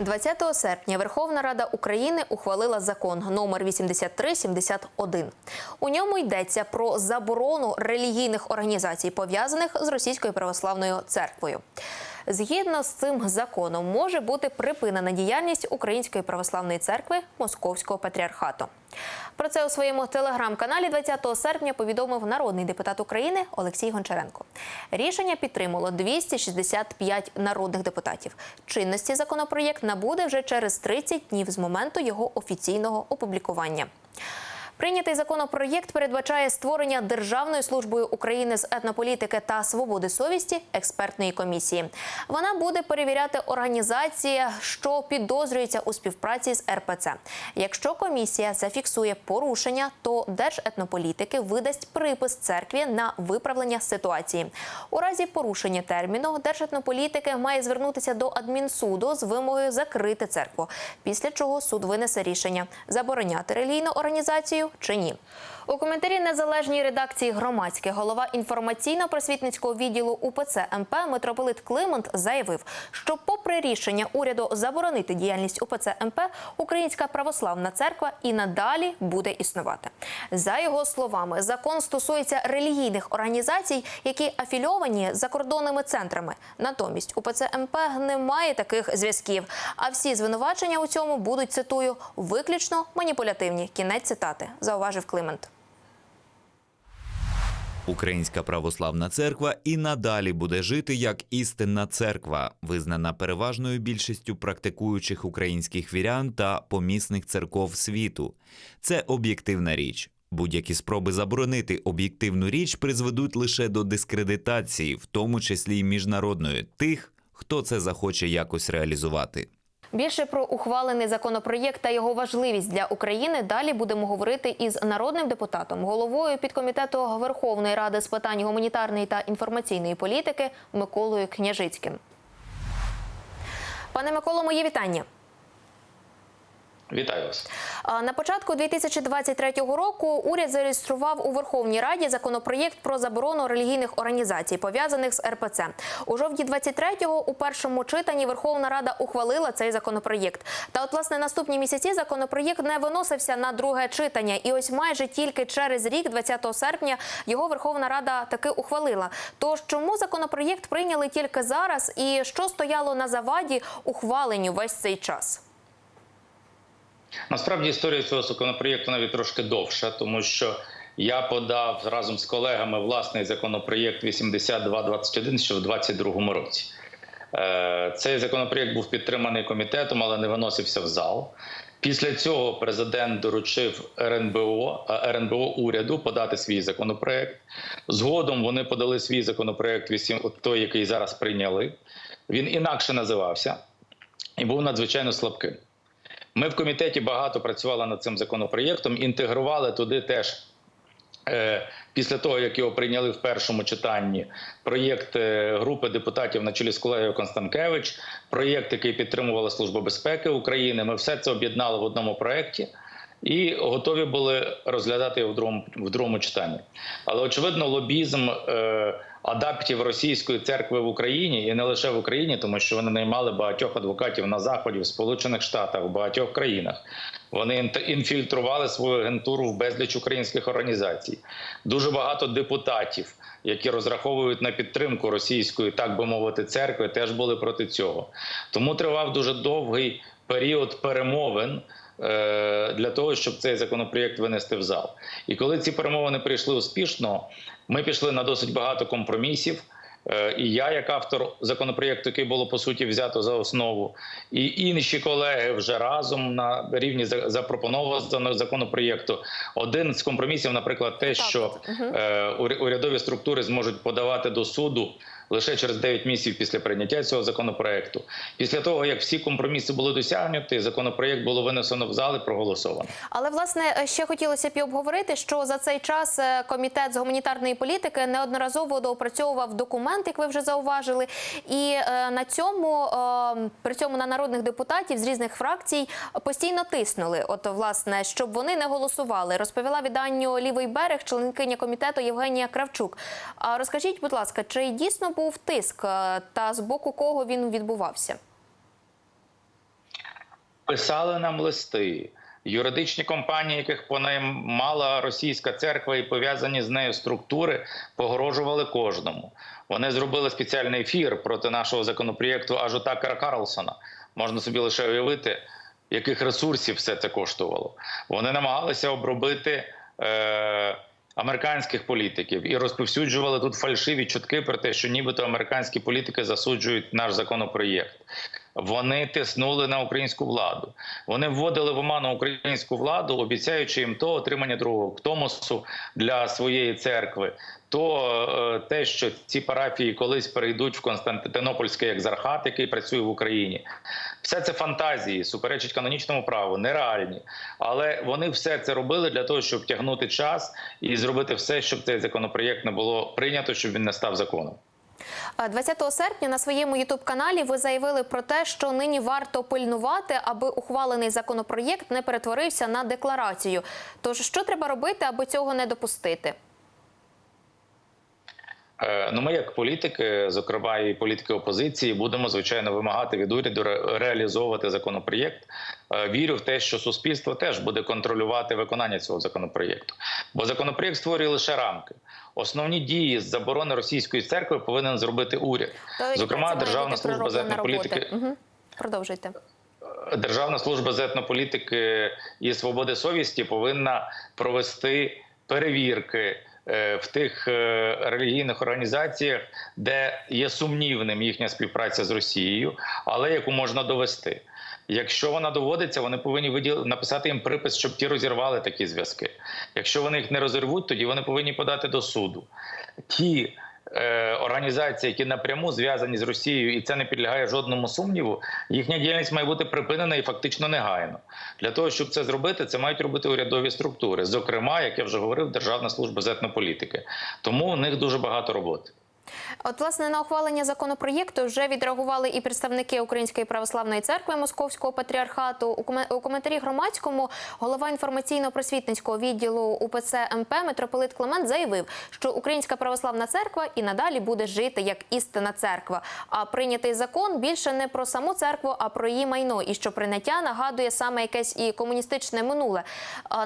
20 серпня Верховна Рада України ухвалила закон номер 8371. У ньому йдеться про заборону релігійних організацій, пов'язаних з Російською православною церквою. Згідно з цим законом може бути припинена діяльність Української православної церкви Московського патріархату. Про це у своєму телеграм-каналі 20 серпня повідомив народний депутат України Олексій Гончаренко. Рішення підтримало 265 народних депутатів. Чинності законопроєкт набуде вже через 30 днів з моменту його офіційного опублікування. Прийнятий законопроєкт передбачає створення Державною службою України з етнополітики та свободи совісті експертної комісії. Вона буде перевіряти організації, що підозрюються у співпраці з РПЦ. Якщо комісія зафіксує порушення, то Держетнополітики видасть припис церкві на виправлення ситуації. У разі порушення терміну Держетнополітики має звернутися до адмінсуду з вимогою закрити церкву. Після чого суд винесе рішення забороняти релігійну організацію чи ні. У коментарі незалежній редакції громадське голова інформаційно-просвітницького відділу УПЦ МП митрополит Климент заявив, що, попри рішення уряду заборонити діяльність УПЦ МП, Українська православна церква і надалі буде існувати. За його словами, закон стосується релігійних організацій, які афільовані закордонними центрами. Натомість УПЦ МП не має таких зв'язків. А всі звинувачення у цьому будуть цитую виключно маніпулятивні. Кінець цитати зауважив Климент. Українська православна церква і надалі буде жити як істинна церква, визнана переважною більшістю практикуючих українських вірян та помісних церков світу. Це об'єктивна річ. Будь-які спроби заборонити об'єктивну річ призведуть лише до дискредитації, в тому числі й міжнародної, тих, хто це захоче якось реалізувати. Більше про ухвалений законопроєкт та його важливість для України далі будемо говорити із народним депутатом, головою підкомітету Верховної Ради з питань гуманітарної та інформаційної політики Миколою Княжицьким. Пане Миколо, мої вітання. Вітаю вас. На початку 2023 року уряд зареєстрував у Верховній Раді законопроєкт про заборону релігійних організацій, пов'язаних з РПЦ. У жовтні 23-го у першому читанні Верховна Рада ухвалила цей законопроєкт. Та от власне наступні місяці законопроєкт не виносився на друге читання. І ось майже тільки через рік, 20 серпня, його Верховна Рада таки ухвалила. Тож чому законопроєкт прийняли тільки зараз, і що стояло на заваді ухваленню весь цей час? Насправді історія цього законопроєкту навіть трошки довша, тому що я подав разом з колегами власний законопроєкт 8221 ще в 2022 році. Е, Цей законопроєкт був підтриманий комітетом, але не виносився в зал. Після цього президент доручив РНБО РНБО уряду подати свій законопроєкт. Згодом вони подали свій законопроєкт, той, який зараз прийняли. Він інакше називався і був надзвичайно слабким. Ми в комітеті багато працювали над цим законопроєктом, інтегрували туди теж. е, Після того, як його прийняли в першому читанні, проєкт е, групи депутатів на чолі з колегою Констанкевич, проєкт, який підтримувала Служба безпеки України. Ми все це об'єднали в одному проєкті і готові були розглядати його в другому, в другому читанні. Але очевидно, лобізм е, адаптів російської церкви в Україні і не лише в Україні, тому що вони наймали багатьох адвокатів на заході в Сполучених Штатах, в багатьох країнах. Вони інфільтрували свою агентуру в безліч українських організацій. Дуже багато депутатів, які розраховують на підтримку російської, так би мовити, церкви, теж були проти цього. Тому тривав дуже довгий період перемовин. Е, Для того щоб цей законопроєкт винести в зал, і коли ці перемовини прийшли успішно, ми пішли на досить багато компромісів. Е, І я, як автор законопроєкту, який було по суті взято за основу, і інші колеги вже разом на рівні запропонованого законопроєкту. Один з компромісів, наприклад, те, що е, уря- урядові структури зможуть подавати до суду лише через 9 місяців після прийняття цього законопроєкту. Після того, як всі компроміси були досягнуті, законопроєкт було винесено в зал і проголосовано. Але власне ще хотілося б і обговорити, що за цей час е, комітет з гуманітарної політики неодноразово доопрацьовував документ, як ви вже зауважили, і е, на цьому е, при цьому на народних депутатів з різних фракцій постійно тиснули. От власне, щоб вони не голосували, розповіла відданню лівий берег, членкиня комітету Євгенія Кравчук. Розкажіть, будь ласка, чи дійсно був тиск е, та з боку кого він відбувався? писали нам листи. Юридичні компанії, яких понаймала російська церква і пов'язані з нею структури, погрожували кожному. Вони зробили спеціальний ефір проти нашого законопроєкту аж Карлсона. Можна собі лише уявити, яких ресурсів все це коштувало. Вони намагалися обробити. Е- Американських політиків і розповсюджували тут фальшиві чутки про те, що нібито американські політики засуджують наш законопроєкт. Вони тиснули на українську владу. Вони вводили в оману українську владу, обіцяючи їм то отримання другого Томосу для своєї церкви, то е, те, що ці парафії колись перейдуть в Константинопольський екзархат, який працює в Україні. Все це фантазії, суперечить канонічному праву, нереальні. Але вони все це робили для того, щоб тягнути час і зробити все, щоб цей законопроєкт не було прийнято, щоб він не став законом. Е, 20 серпня на своєму ютуб-каналі ви заявили про те, що нині варто пильнувати, аби ухвалений законопроєкт не перетворився на декларацію. Тож що треба робити, аби цього не допустити? Е, Ну, ми, як політики, зокрема і політики опозиції, будемо звичайно вимагати від уряду реалізовувати законопроєкт. Е, Вірю в те, що суспільство теж буде контролювати виконання цього законопроєкту, бо законопроєкт створює лише рамки. Основні дії з заборони російської церкви повинен зробити уряд. То Зокрема, має Державна служба з етнополітики. Угу. Продовжуйте. Державна служба з етнополітики і свободи совісті повинна провести перевірки е, в тих е, релігійних організаціях, де є сумнівним їхня співпраця з Росією, але яку можна довести. Якщо вона доводиться, вони повинні виділ... написати їм припис, щоб ті розірвали такі зв'язки. Якщо вони їх не розірвуть, тоді вони повинні подати до суду. Ті е, організації, які напряму зв'язані з Росією, і це не підлягає жодному сумніву, їхня діяльність має бути припинена і фактично негайно. Для того, щоб це зробити, це мають робити урядові структури. Зокрема, як я вже говорив, Державна служба з етнополітики. Тому у них дуже багато роботи. От, власне, на ухвалення законопроєкту вже відреагували і представники Української православної церкви Московського патріархату. У коментарі громадському голова інформаційно-просвітницького відділу УПЦ МП митрополит Климент заявив, що Українська православна церква і надалі буде жити як істинна церква. А прийнятий закон більше не про саму церкву, а про її майно. І що прийняття нагадує саме якесь і комуністичне минуле.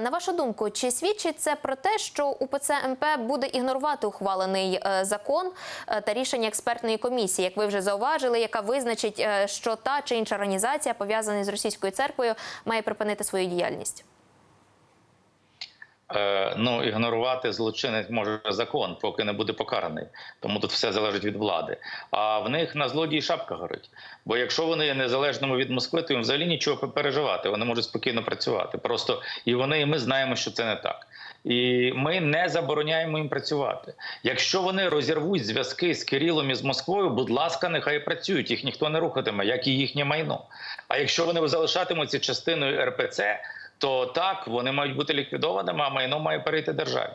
На вашу думку, чи свідчить це про те, що УПЦ МП буде ігнорувати ухвалений е, закон та рішення експертної комісії, як ви вже зауважили, яка визначить, е, що та чи інша організація пов'язана з російською церквою має припинити свою діяльність? Е, ну, ігнорувати злочинець може закон, поки не буде покараний. Тому тут все залежить від влади. А в них на злодії шапка горить. Бо якщо вони є незалежними від Москви, то їм взагалі нічого переживати. Вони можуть спокійно працювати. Просто і вони, і ми знаємо, що це не так. І ми не забороняємо їм працювати. Якщо вони розірвуть зв'язки з Кирилом і з Москвою, будь ласка, нехай працюють. Їх ніхто не рухатиме, як і їхнє майно. А якщо вони залишатимуться частиною РПЦ, то так вони мають бути ліквідованими, а майно має перейти державі.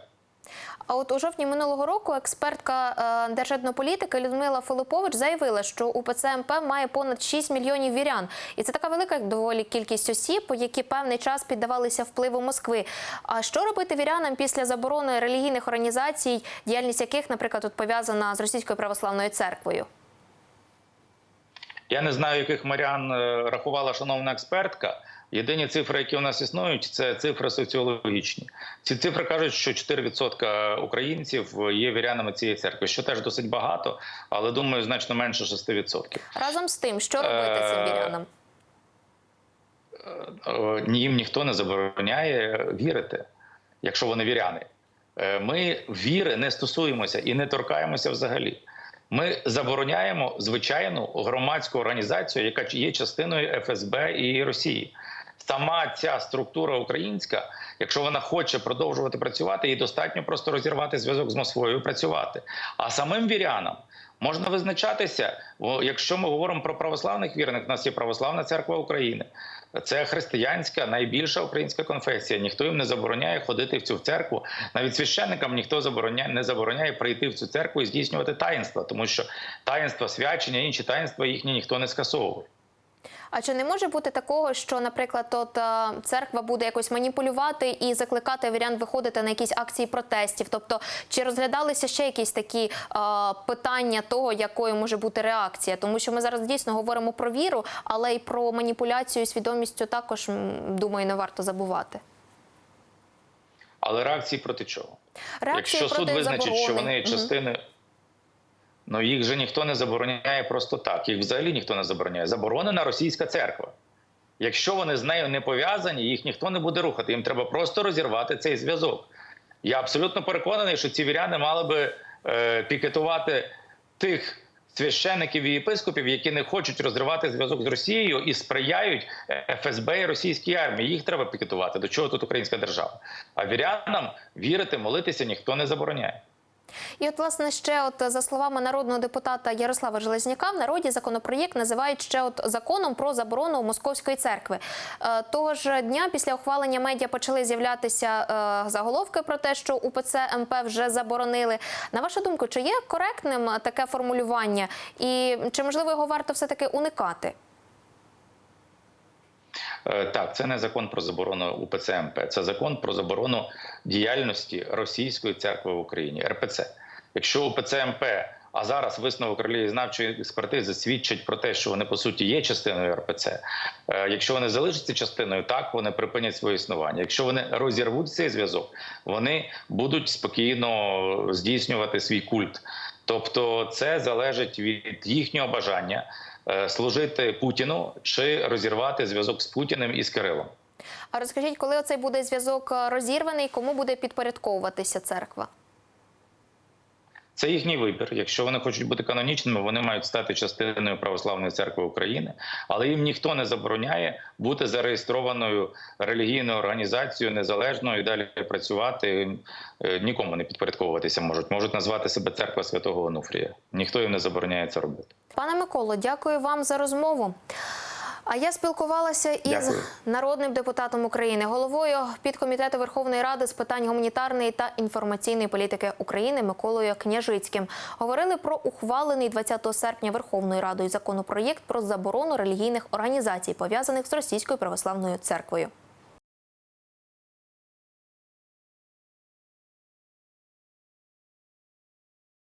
А от у жовтні минулого року експертка е, держетнополітики Людмила Филипович заявила, що УПЦ МП має понад 6 мільйонів вірян, і це така велика доволі кількість осіб, які певний час піддавалися впливу Москви. А що робити вірянам після заборони релігійних організацій, діяльність яких, наприклад, тут пов'язана з російською православною церквою? Я не знаю, яких марян е, рахувала шановна експертка. Єдині цифри, які у нас існують, це цифри соціологічні. Ці цифри кажуть, що 4% українців є вірянами цієї церкви, що теж досить багато, але думаю, значно менше 6%. Разом з тим, що робити цим Е, вірянам? Е, їм ніхто не забороняє вірити, якщо вони віряни. Е, Ми віри не стосуємося і не торкаємося взагалі. Ми забороняємо звичайну громадську організацію, яка є частиною ФСБ і Росії. Сама ця структура українська, якщо вона хоче продовжувати працювати, їй достатньо просто розірвати зв'язок з Москвою і працювати. А самим вірянам можна визначатися, якщо ми говоримо про православних вірних, у нас є православна церква України. Це християнська найбільша українська конфесія. Ніхто їм не забороняє ходити в цю церкву. Навіть священникам ніхто забороняє не забороняє прийти в цю церкву і здійснювати таїнства, тому що таїнства, свячення, інші таїнства їхні ніхто не скасовує. А чи не може бути такого, що, наприклад, от е, церква буде якось маніпулювати і закликати вірян виходити на якісь акції протестів? Тобто, чи розглядалися ще якісь такі е, питання того, якою може бути реакція? Тому що ми зараз дійсно говоримо про віру, але й про маніпуляцію свідомістю також думаю, не варто забувати. Але реакції проти чого? Реакції Якщо суд визначить, заборони. що вони є Мгм. частиною. Ну їх же ніхто не забороняє просто так. Їх взагалі ніхто не забороняє. Заборонена російська церква. Якщо вони з нею не пов'язані, їх ніхто не буде рухати. Їм треба просто розірвати цей зв'язок. Я абсолютно переконаний, що ці віряни мали би е, пікетувати тих священиків і єпископів, які не хочуть розривати зв'язок з Росією і сприяють е, ФСБ і російській армії. Їх треба пікетувати. До чого тут українська держава? А вірянам вірити, молитися ніхто не забороняє. І от, власне, ще от за словами народного депутата Ярослава Железняка, в народі законопроєкт називають ще от законом про заборону московської церкви. Е, Того ж дня після ухвалення медіа почали з'являтися е, заголовки про те, що УПЦ МП вже заборонили. На вашу думку, чи є коректним таке формулювання, і чи можливо його варто все таки уникати? Е, Так, це не закон про заборону УПЦ МП, це закон про заборону діяльності Російської церкви в Україні РПЦ. Якщо УПЦ МП, а зараз висновок релігієзнавчої експертизи свідчить про те, що вони по суті є частиною РПЦ. е, Якщо вони залишаться частиною, так вони припинять своє існування. Якщо вони розірвуть цей зв'язок, вони будуть спокійно здійснювати свій культ. Тобто, це залежить від їхнього бажання служити Путіну чи розірвати зв'язок з Путіним і з Кирилом. А розкажіть, коли оцей буде зв'язок е, розірваний, кому буде підпорядковуватися церква? Це їхній вибір. Якщо вони хочуть бути канонічними, вони мають стати частиною православної церкви України, але їм ніхто не забороняє бути зареєстрованою релігійною організацією незалежною і далі працювати. Е, Нікому не підпорядковуватися можуть. Можуть назвати себе церква святого Онуфрія. Ніхто їм не забороняє це робити. Пане Миколо, дякую вам за розмову. А я спілкувалася із Дякую. народним депутатом України, головою підкомітету Верховної Ради з питань гуманітарної та інформаційної політики України Миколою Княжицьким. Говорили про ухвалений 20 серпня Верховною Радою законопроєкт про заборону релігійних організацій, пов'язаних з Російською православною церквою.